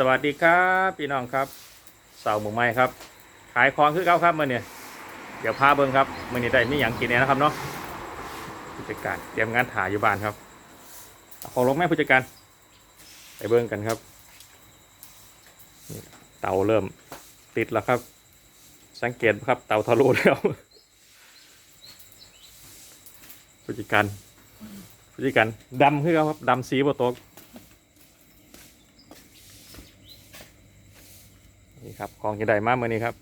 สวัสดีครับพี่น้องครับเสาร์หมูไม้ครับ ขายของคือเก้าครับมื่อเนี่ยเดี๋ยวพาเบิ้งครับมื่อนี้ได้มีอย่างกินเนี่ยนะครับเนาะผู้จัดการเตรียมงานถ่ายอยู่บ้านครับของลงแม่ผู้จัดการไปเบิ้งกันครับเตาเริ่มติดแล้วครับ สังเกตครับ เตาทะลุแล้วผู้จัดการผู้จัดการดำคือเก้าครับดำสีบโตก นี่ครับของจะได้มากเมื่อนี้ครับ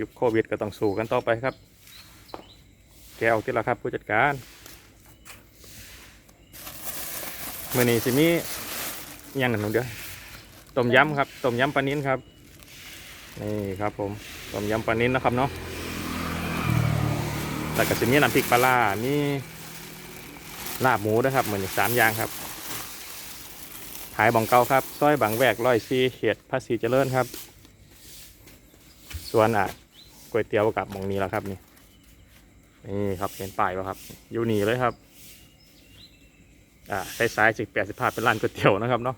ยุคโควิดก็ต้องสู้กันต่อไปครับ แก้วที่ละครับผู้จัดการเมื่อนี้สิมีอิหยังหนึ่งเดียวต้มยำครับต้มยำปลานิ้นครับ นี่ครับผมต้มยำปลานิ้นนะครับเนาะแต่ก็สิมีน้ำพริกปลาล่ามีลาบหมูนะครับเหมือนสามอย่างครับ ขายบองเก่าครับซอยบางแวกร้อยซีเขตภาษีเจริญครับ ส่วนอะก๋วยเตี๋ยวกับหมองนี้แล้วครับนี่นี่ครับเห็นป้ายป่ะครับ อยู่นี่เลยครับ อ่าซ้ายๆสิบแปดสิบห้าเป็นร้านก๋วยเตี๋ยวนะครับเนาะ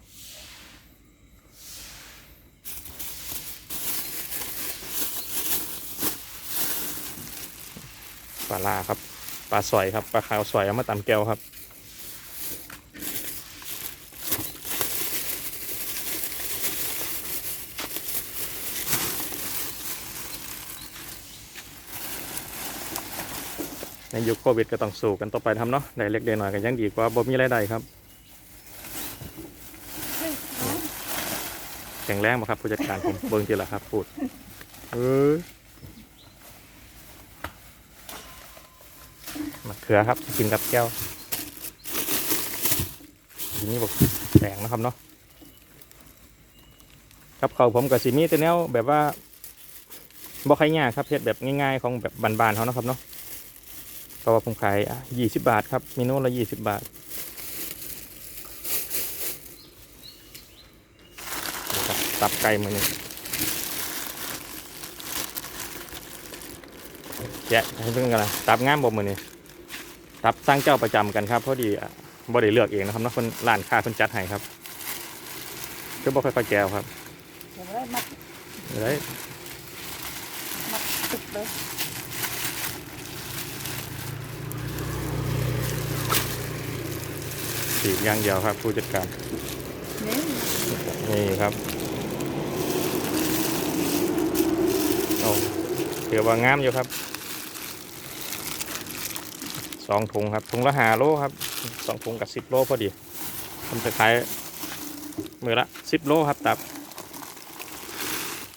ปลาลาครับ ปลาสอยครับ ปลาขาวสอยเอามาตำแก้วครับ ในยุคโควิดก็ต้องสู้กันต่อไปทำเนาะได้เล็กได้หน่อยก็ยังดีกว่าบ่มีรายได้ครับแข็งแรงบ่ครับผู้จัดการผมเบิ่งทีละครับพูดเออมะเขือครับกินกับแก้วทีนี้บอกแดงนะครับเนาะครับเขาผมกับซีมีแต่แนวแบบว่าบ่ใครยากครับเฮ็ดแบบง่ายๆของแบบบานๆเขานะครับเนาะ เพราะว่าผมขายยี่สิบาทครับเมนูละยี่สิบบาทนะครับตับไก่มือนี้แกะให้เพิ่งกันนะตับงามบ่มือนี้ตับสร้างเจ้าประจำกันครับเพราะดีอะบ่ได้เลือกเองนะครับเนาะคนร้านค้าคนจัดให้ครับก็บ่ค่อยปลาแก้วครับเดี๋ยวได้มัดเลยมัดติดเลย สีกอย่างเดียวครับ ผู้จัดการ นี่นี่ครับโอ้ถือว่างามอยู่ครับ สองถุงครับ ถุงละหาโลครับ สองถุงกับสิบโลพอดีผมจะขายมือละสิบโลครับตับ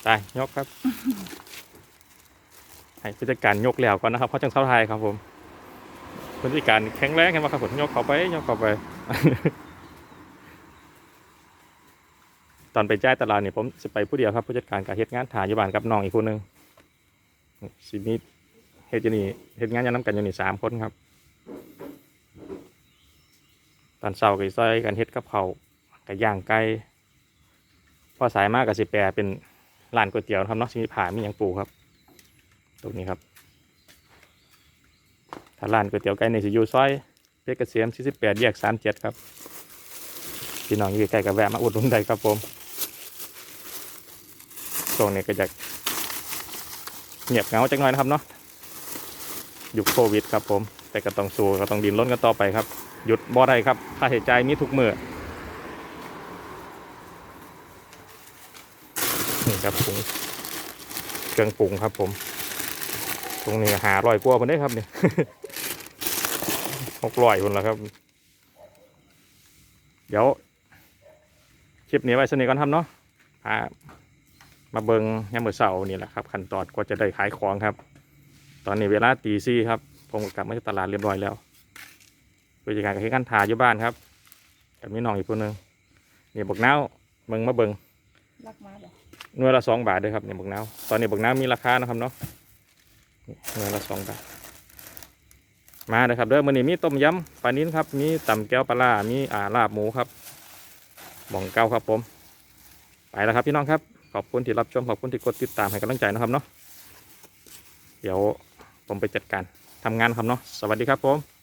ตาย ยกครับให้ผู้จัดการยกแล้วก่อนนะครับเพราะจังเท่าไทยครับผมผู้จัดการแข็งแรงเห็นไหมครับผมยกเข้าไปยกเข้าไป ตอนไปจ่ายตลาดเนี่ยผมจะไปผู้เดียวครับผู้จัดการกับเฮ็ดงานถ่ายอยู่บ้านกับน้องอีกคนหนึ่งสิมีเฮ็ดอยู่นี่เฮ็ดงานยังน้ำกันอยู่นี่สามคนครับ ตอนเช้าก็ซอยกันเฮ็ดกับเขากับย่างไก่พอสายมากกับสิแปรเป็นร้านก๋วยเตี๋ยวครับเนาะสิมีผ่ามีหยังปูครับ ตรงนี้ครับถ้าร้านก๋วยเตี๋ยวไก่ในสิอยู่ซอย เพชรเกษม48แยก37ครับพี่น้องอยู่ใกล้กับแวะมาอุดหนุนได้ครับผมช่วงนี้ก็จะเงียบเงาจังหน่อยนะครับเนาะยุคโควิดครับผม แต่ก็ต้องสู้ก็ต้องดินล้นกันต่อไปครับ หยุดบ่ได้ครับค่าใช้จ่ายมีทุกมือนี่ครับปรุงเครื่องปรุงครับผม ตรงนี้หาร้อยกว่าคนได้ครับเนี่ย หกร้อยคนแล้วครับ เดี๋ยวคลิปนี้ไว้สนิทกันทำเนาะพามาเบิงยามมื้อเสาร์นี่แหละครับขั้นตอนกว่าจะได้ขายของครับ ตอนนี้เวลาตีซี่ครับ ผมก็กลับมาที่ตลาดเรียบร้อยแล้วผู้จัดการกับที่กันทาอยู่บ้านครับกับมีน้องอีกคนหนึ่งนี่บักนาวเบิงมาเบิงลักมาเดี๋ยวหน่วยละสองบาทเลยครับเนี่ยบักนาวตอนนี้บักนาวมีราคานะครับเนาะนี่หน่วยละสองบาท มาเลยครับเด้อมื้อนี้มีต้มยำปลานิ้นครับมีตำแก้วปลาร้ามีอ่าลาบหมูครับบ่องเก้าครับผม ไปแล้วครับพี่น้องครับ ขอบคุณที่รับชมขอบคุณที่กดติดตามให้กำลังใจนะครับเนาะเดี๋ยวผมไปจัดการทำงานครับเนาะสวัสดีครับผม